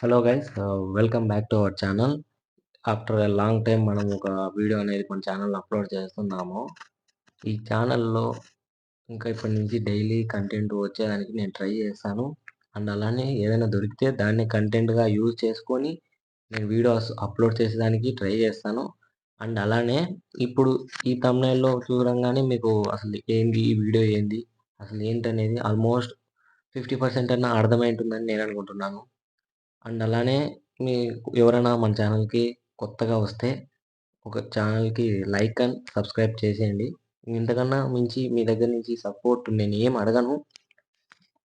Hello guys welcome back to our channel after a long time మనం ఒక video అనేది మన ఛానల్లో అప్లోడ్ చేస్తున్నాము. ఈ ఛానల్లో ఇంకా ఇప్పటి నుంచి డైలీ కంటెంట్ వచ్చేదానికి నేను ట్రై చేస్తాను. అండ్ అలానే ఏదైనా దొరికితే దాన్ని కంటెంట్గా యూజ్ చేసుకొని నేను వీడియోస్ అప్లోడ్ చేసేదానికి ట్రై చేస్తాను. అండ్ అలానే ఇప్పుడు ఈ తమిళలో చూడంగానే మీకు అసలు ఏంది ఈ వీడియో ఏంది అసలు ఏంటనేది ఆల్మోస్ట్ ఫిఫ్టీ పర్సెంట్ అన్న అర్థమై ఉంటుందని నేను అనుకుంటున్నాను. అండ్ అలానే మీ ఎవరైనా మన ఛానల్‌కి కొత్తగా వస్తే ఒక ఛానల్‌కి లైక్ అండ్ సబ్స్క్రైబ్ చేసేయండి. ఇంతకన్నా మించి మీ దగ్గర నుంచి సపోర్ట్ నేను ఏం అడగను.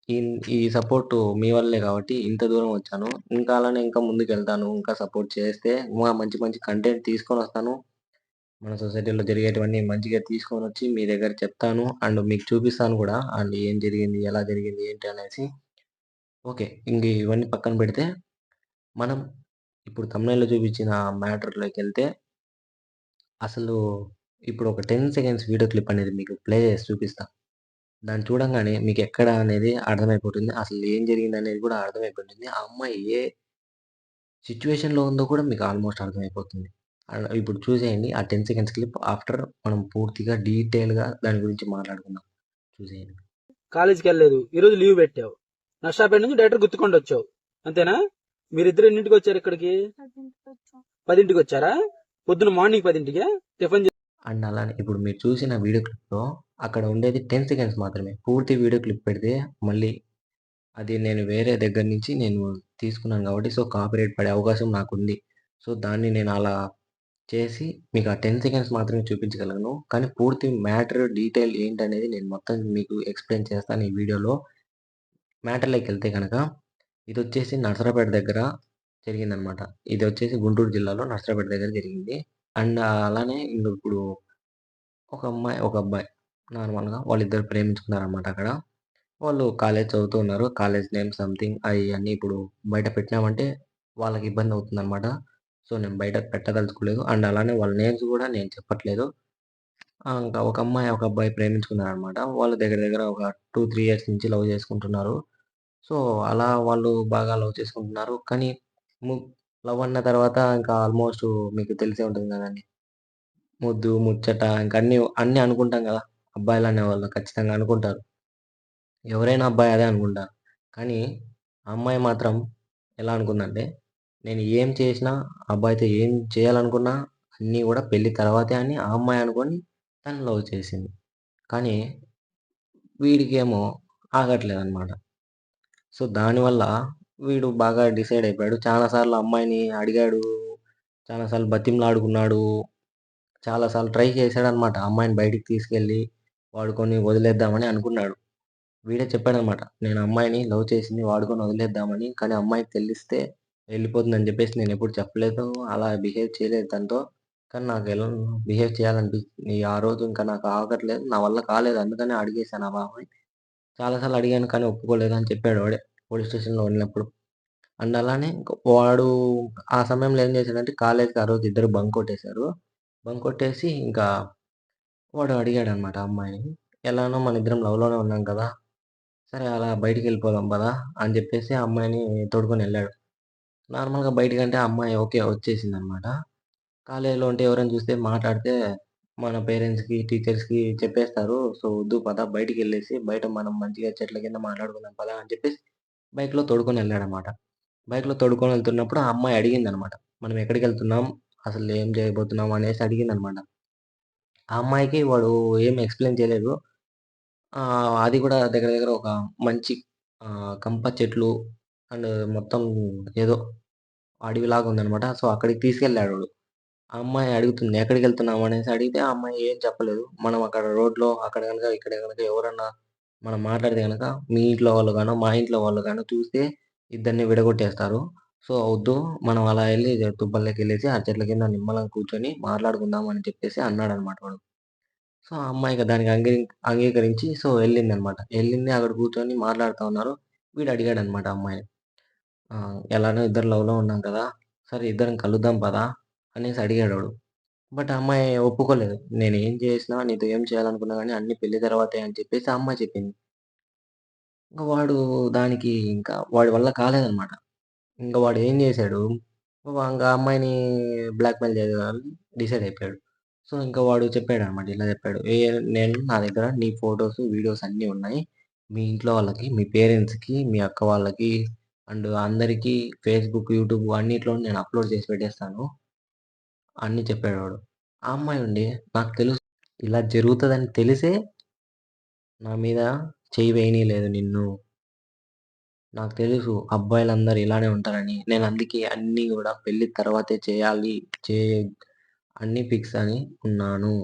ఈ ఈ సపోర్ట్ మీ వల్లే కాబట్టి ఇంత దూరం వచ్చాను. ఇంకా అలానే ఇంకా ముందుకెళ్తాను. ఇంకా సపోర్ట్ చేస్తే ఇంకా మంచి మంచి కంటెంట్ తీసుకొని వస్తాను మన సొసైటీలో జరిగేటివన్నీ మంచిగా తీసుకొని వచ్చి మీ దగ్గర చెప్తాను. అండ్ మీకు చూపిస్తాను కూడా. అండ్ ఏం జరిగింది? ఎలా జరిగింది? ఏంటి అనేసి. ఓకే. ఇంక ఇవన్నీ పక్కన పెడితే మనం ఇప్పుడు తమిళలో చూపించిన మ్యాటర్లోకి వెళ్తే అసలు ఇప్పుడు ఒక 10 సెకండ్స్ వీడియో క్లిప్ అనేది మీకు ప్లే చేసి చూపిస్తాం దాన్ని చూడంగానే మీకు ఎక్కడ అనేది అర్థమైపోతుంది. అసలు ఏం జరిగిందనేది కూడా అర్థమైపోతుంది. ఆ అమ్మాయి ఏ సిచ్యువేషన్లో ఉందో కూడా మీకు ఆల్మోస్ట్ అర్థమైపోతుంది. ఇప్పుడు చూసేయండి. ఆ 10 సెకండ్స్ క్లిప్ ఆఫ్టర్ మనం పూర్తిగా డీటెయిల్‌గా దాని గురించి మాట్లాడుకుందాం. చూసేయండి. కాలేజీకెళ్ళలేదు. ఈరోజు లీవ్ పెట్టావు. నర్సాపేట నుంచి డైరెక్ట్ గుర్తుకొండ వచ్చావు. అంతేనా? మీరిద్దరు ఎన్నింటికి వచ్చారు ఇక్కడికి? పదింటికి వచ్చారా? పొద్దున మార్నింగ్ పదింటికి టిఫిన్ అండ్ అలానే ఇప్పుడు మీరు చూసిన వీడియో క్లిప్‌లో అక్కడ ఉండేది 10 సెకండ్స్ మాత్రమే. పూర్తి వీడియో క్లిప్ పెడితే మళ్ళీ అది నేను వేరే దగ్గర నుంచి నేను తీసుకున్నాను కాబట్టి సో, కాపరేట్ పడే అవకాశం నాకుంది. సో, దాన్ని నేను అలా చేసి మీకు ఆ 10 సెకండ్స్ మాత్రమే చూపించగలను. కానీ పూర్తి మ్యాటర్ డీటెయిల్ ఏంటనేది నేను మొత్తం మీకు ఎక్స్‌ప్లెయిన్ చేస్తాను ఈ వీడియోలో. మ్యాటర్లోకి వెళ్తే కనుక ఇది వచ్చేసి నర్సరాపేట దగ్గర జరిగిందనమాట. ఇదొచ్చేసి గుంటూరు జిల్లాలో నర్సరాపేట దగ్గర జరిగింది. అండ్ అలానే ఇప్పుడు ఒక అమ్మాయి, ఒక అబ్బాయి నార్మల్‌గా వాళ్ళిద్దరు ప్రేమించుకున్నారనమాట అక్కడ. వాళ్ళు కాలేజ్ చదువుతూ ఉన్నారు. కాలేజ్ నేమ్ సంథింగ్ అయన్నీ ఇప్పుడు బయట పెట్టినామంటే వాళ్ళకి ఇబ్బంది అవుతుందన్నమాట సో, నేను బయట పెట్టదలుచుకోలేదు. అండ్ అలానే వాళ్ళ నేమ్స్ కూడా నేను చెప్పట్లేదు. ఇంకా ఒక అమ్మాయి, ఒక అబ్బాయి ప్రేమించుకున్నారనమాట. వాళ్ళు దగ్గర దగ్గర ఒక 2, 3 ఇయర్స్ నుంచి లవ్ చేసుకుంటున్నారు. సో, అలా వాళ్ళు బాగా లవ్ చేసుకుంటున్నారు. కానీ ము లవ్ అన్న తర్వాత ఇంకా ఆల్మోస్ట్ మీకు తెలిసే ఉంటుంది కదండీ ముద్దు, ముచ్చట ఇంక అన్నీ, అన్నీ అనుకుంటాం గదా! అబ్బాయిలనేవాళ్ళు ఖచ్చితంగా అనుకుంటారు. ఎవరైనా అబ్బాయి అదే అనుకుంటారు. కానీ ఆ అమ్మాయి మాత్రం ఎలా అనుకుందంటే, నేను ఏం చేసినా, ఆ అబ్బాయితో ఏం చేయాలనుకున్నా అన్నీ కూడా పెళ్ళి తర్వాతే అని ఆ అమ్మాయి అనుకోని తను లవ్ చేసింది. కానీ వీడికేమో ఆగట్లేదనమాట. సో, దానివల్ల వీడు బాగా డిసైడ్ అయిపోయాడు. చాలాసార్లు అమ్మాయిని అడిగాడు. చాలా సార్లు బతిమలాడుకున్నాడు. చాలా సార్లు ట్రై చేశాడనమాట. అమ్మాయిని బయటికి తీసుకెళ్ళి వాడుకొని వదిలేద్దామని అనుకున్నాడు. వీడే చెప్పాడనమాట. నేను అమ్మాయిని లవ్ చేసింది వాడుకొని వదిలేద్దామని. కానీ అమ్మాయికి తెలిస్తే వెళ్ళిపోతుందని చెప్పేసి నేను ఎప్పుడు చెప్పలేదు. అలా బిహేవ్ చేయలేదు తనతో. కానీ నాకు ఎలా బిహేవ్ చేయాలనిపించింది. ఆ రోజు ఇంకా నాకు ఆగట్లేదు. నా వల్ల కాలేదు. అందుకని అడిగేశాను ఆ బాబాయ్ చాలాసార్లు అడిగాను కానీ ఒప్పుకోలేదు అని చెప్పాడు వాడే. పోలీస్ స్టేషన్‌లో వెళ్ళినప్పుడు. అండ్ అలానే వాడు ఆ సమయంలో ఏం చేశాడంటే కాలేజ్‌కి ఆ రోజు ఇద్దరు బంక్ కొట్టేశారు. బంక్ కొట్టేసి ఇంకా వాడు అడిగాడనమాట అనమాట అమ్మాయిని. ఎలానో మన ఇద్దరం లవ్‌లోనే ఉన్నాం కదా! సరే అలా బయటికి వెళ్ళిపోదాం కదా అని చెప్పేసి ఆ అమ్మాయిని తోడుకొనెళ్ళాడు. నార్మల్‌గా బయటకంటే ఆ అమ్మాయి ఓకే. వచ్చేసింది అనమాట కాలేజ్‌లో ఉంటే ఎవరైనా చూస్తే మాట్లాడితే మన పేరెంట్స్‌కి, టీచర్స్‌కి చెప్పేస్తారు. సో, వద్దు పద బయటికెళ్ళేసి బయట మనం మంచిగా చెట్ల కింద మాట్లాడుకుందాం పదా! అని చెప్పేసి బైక్‌లో తోడుకొనెళ్ళాడనమాట. బైక్‌లో తోడుకొనెళ్తున్నప్పుడు ఆ అమ్మాయి అడిగిందనమాట. మనం ఎక్కడికెళ్తున్నాం? అసలు ఏం చేయబోతున్నాం? అనేసి అడిగిందనమాట. ఆ అమ్మాయికి వాడు ఏమి ఎక్స్‌ప్లెయిన్ చేయలేదు. ఆహ్, అది కూడా దగ్గర దగ్గర ఒక మంచి ఆహ్, కంప చెట్లు అండ్ మొత్తం ఏదో అడవిలాగా ఉందనమాట. సో, అక్కడికి తీసుకెళ్ళాడు వాడు. ఆ అమ్మాయి అడుగుతుంది. "ఎక్కడికెళ్తున్నావు?" అనేసి అడిగితే ఆ అమ్మాయి ఏం చెప్పలేదు. మనం అక్కడ రోడ్‌లో అక్కడ కనుక ఇక్కడ కనుక ఎవరన్నా మనం మాట్లాడితే కనుక మీ ఇంట్లో వాళ్ళు గానో, మా ఇంట్లో వాళ్ళు గానో చూస్తే ఇద్దరిని విడగొట్టేస్తారు. సో, వద్దు మనం అలా వెళ్ళి తుబ్బల్లోకి వెళ్ళేసి ఆ చెట్ల కింద నిమ్మలం కూర్చొని మాట్లాడుకుందాం అని చెప్పేసి అన్నాడు అనమాట వాడు. సో, ఆ అమ్మాయికి దానికి అంగీ అంగీకరించి సో, వెళ్ళింది అనమాట వెళ్ళింది అక్కడ కూర్చొని మాట్లాడుతూ ఉన్నారు. వీడు అడిగాడు అనమాట అమ్మాయిని. ఎలానో ఇద్దరు లవ్‌లో ఉన్నాం కదా! సరే ఇద్దరం కలుద్దాం పదా! అనేసి అడిగాడు వాడు. బట్ ఆ అమ్మాయి ఒప్పుకోలేదు. నేను ఏం చేసినా, నీతో ఏం చేయాలనుకున్నా కానీ అన్ని పెళ్ళి తర్వాతే అని చెప్పేసి ఆ అమ్మాయి చెప్పింది. ఇంకా వాడు దానికి ఇంకా వాడి వల్ల కాలేదనమాట. ఇంకా వాడు ఏం చేశాడు ఇంకా అమ్మాయిని బ్లాక్మెయిల్ చేయాలని డిసైడ్ అయిపోయాడు సో ఇంకా వాడు చెప్పాడు అనమాట ఇలా చెప్పాడు ఏ నేను నా దగ్గర నీ ఫొటోస్ వీడియోస్ అన్నీ ఉన్నాయి మీ ఇంట్లో వాళ్ళకి మీ పేరెంట్స్కి మీ అక్క వాళ్ళకి అండ్ అందరికీ ఫేస్బుక్ యూట్యూబ్ అన్నిట్లో నేను అప్లోడ్ చేసి పెట్టేస్తాను అన్నీ చెప్పేవాడు. ఆ అమ్మాయి ఉండి నాకు తెలుసు ఇలా జరుగుతుందని తెలిసే నా మీద చేయి వేయనీయలేదు నిన్ను. నాకు తెలుసు అబ్బాయిలందరూ ఇలానే ఉంటారని. నేను అందుకే అన్నీ కూడా పెళ్ళి తర్వాతే చేయాలి చే అన్నీ ఫిక్స్ అని ఉన్నాను.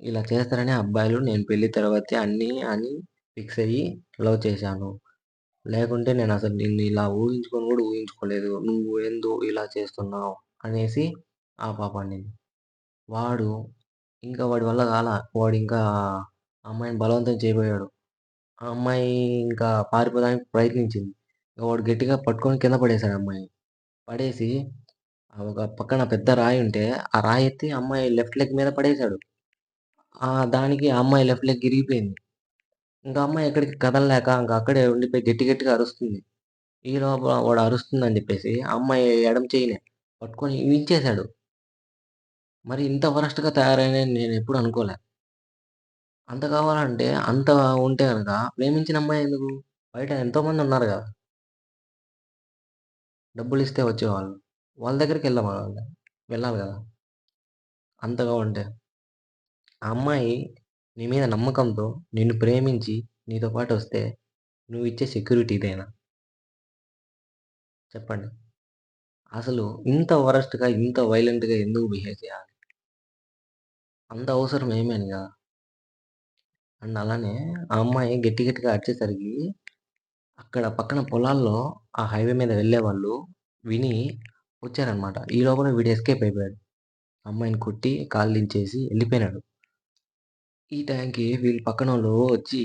ఇలా చేస్తారని అబ్బాయిలు నేను పెళ్ళి తర్వాతే అన్నీ అని ఫిక్స్ అయ్యి లవ్ చేశాను. లేకుంటే నేను అసలు నిన్ను ఇలా ఊహించుకొని కూడా ఊహించుకోలేదు. నువ్వు ఎందు ఇలా చేస్తున్నావు? అనేసి ఆ పాప అనింది. వాడు ఇంకా వాడి వల్ల కాల వాడు ఇంకా అమ్మాయిని బలవంతం చేయబోయాడు. ఆ అమ్మాయి ఇంకా పారిపోవడానికి ప్రయత్నించింది. ఇంకా వాడు గట్టిగా పట్టుకొని కింద పడేశాడు అమ్మాయి పడేసి ఒక పక్కన పెద్ద రాయి ఉంటే ఆ రాయి ఎత్తి అమ్మాయి లెఫ్ట్ లెగ్ మీద పడేశాడు. ఆ దానికి ఆ అమ్మాయి లెఫ్ట్ లెగ్ ఇరిగిపోయింది. ఇంకా అమ్మాయి ఎక్కడికి కదలలేక ఇంకా అక్కడే ఉండిపోయి గట్టి గట్టిగా అరుస్తుంది. ఈ లోపల వాడు అరుస్తుందని చెప్పేసి ఆ అమ్మాయి ఎడం చేయలే పట్టుకొని వించేశాడు మరి ఇంత వరస్ట్గా తయారైన నేను ఎప్పుడు అనుకోలే. అంత కావాలంటే అంత ఉంటే కనుక ప్రేమించిన అమ్మాయి ఎందుకు? బయట ఎంతోమంది ఉన్నారు కదా. డబ్బులు ఇస్తే వచ్చేవాళ్ళు. వాళ్ళ దగ్గరికి వెళ్ళాలి వెళ్ళాలి కదా. అంతగా ఉంటే. ఆ అమ్మాయి నీ మీద నమ్మకంతో నిన్ను ప్రేమించి నీతో పాటు వస్తే నువ్వు ఇచ్చే సెక్యూరిటీ ఇదేనా? చెప్పండి. అసలు ఇంత వరస్ట్గా ఇంత వైలెంట్గా ఎందుకు బిహేవ్ చేయాలి? అంత అవసరం ఏమేను కదా? అండ్ అలానే ఆ అమ్మాయి గట్టి గట్టిగా అరిచేసరికి అక్కడ పక్కన పొలాల్లో ఆ హైవే మీద వెళ్ళే వాళ్ళు విని వచ్చారనమాట ఈ లోపల వీడు ఎస్కేప్ అయిపోయాడు. అమ్మాయిని కొట్టి కాళ్ళు దించేసి వెళ్ళిపోయినాడు. ఈ టైంకి వీళ్ళు పక్కన వాళ్ళు వచ్చి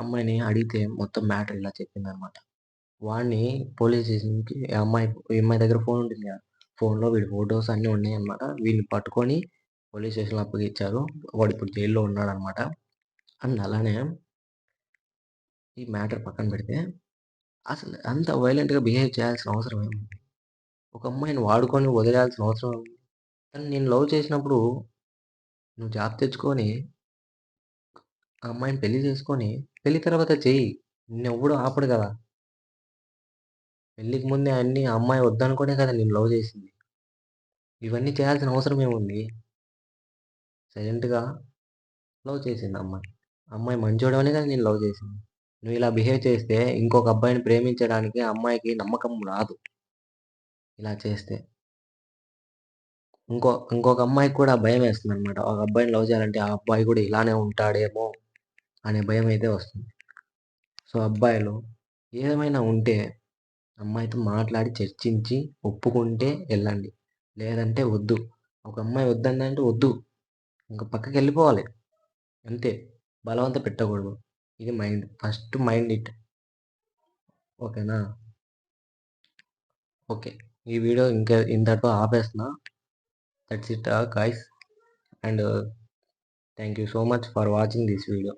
అమ్మాయిని అడిగితే మొత్తం మ్యాటర్ ఇలా చెప్పిందనమాట. వాడిని పోలీస్ స్టేషన్కి ఈ అమ్మాయి ఈ అమ్మాయి దగ్గర ఫోన్ ఉంటుంది కదా ఫోన్లో వీడి ఫొటోస్ అన్నీ ఉన్నాయన్నమాట. వీడిని పట్టుకొని పోలీస్ స్టేషన్లో అప్పగించారు వాడు ఇప్పుడు జైల్లో ఉన్నాడనమాట. అండ్ అలానే ఈ మ్యాటర్ పక్కన పెడితే అసలు అంత వైలెంట్గా బిహేవ్ చేయాల్సిన అవసరం ఏముంది? ఒక అమ్మాయిని వాడుకొని వదిలేయాల్సిన అవసరం ఏముంది? కానీ నేను లవ్ చేసినప్పుడు నువ్వు జాబ్ తెచ్చుకొని ఆ అమ్మాయిని పెళ్ళి చేసుకొని పెళ్ళి తర్వాత చెయ్యి. నిన్నెవ్వడు ఆపడు కదా. పెళ్ళికి ముందే అన్ని ఆ అమ్మాయి వద్దనుకునే కదా నేను లవ్ చేసింది. ఇవన్నీ చేయాల్సిన అవసరం ఏముంది? సైలెంట్గా లవ్ చేసింది అమ్మాయి. అమ్మాయి మంచోడవనే కదా నేను లవ్ చేసింది. నువ్వు ఇలా బిహేవ్ చేస్తే ఇంకొక అబ్బాయిని ప్రేమించడానికి ఆ అమ్మాయికి నమ్మకం రాదు. ఇలా చేస్తే. ఇంకో ఇంకొక అమ్మాయికి కూడా భయం వేస్తుంది అనమాట ఒక అబ్బాయిని లవ్ చేయాలంటే ఆ అబ్బాయి కూడా ఇలానే ఉంటాడేమో. అనే భయం అయితే వస్తుంది. సో అబ్బాయిలు ఏమైనా ఉంటే అమ్మాయితో మాట్లాడి చర్చించి ఒప్పుకుంటే వెళ్ళండి. లేదంటే వద్దు. ఒక అమ్మాయి వద్దందంటే వద్దు. ఇంకా పక్కకి వెళ్ళిపోవాలి. అంతే. బలవంత పెట్టకూడదు. ఇది మైండ్. First mind it. ఓకేనా? ఓకే. ఈ వీడియో ఇంకా ఇంతటితో ఆపేస్తున్నా. That's it guys and thank you so much for watching this video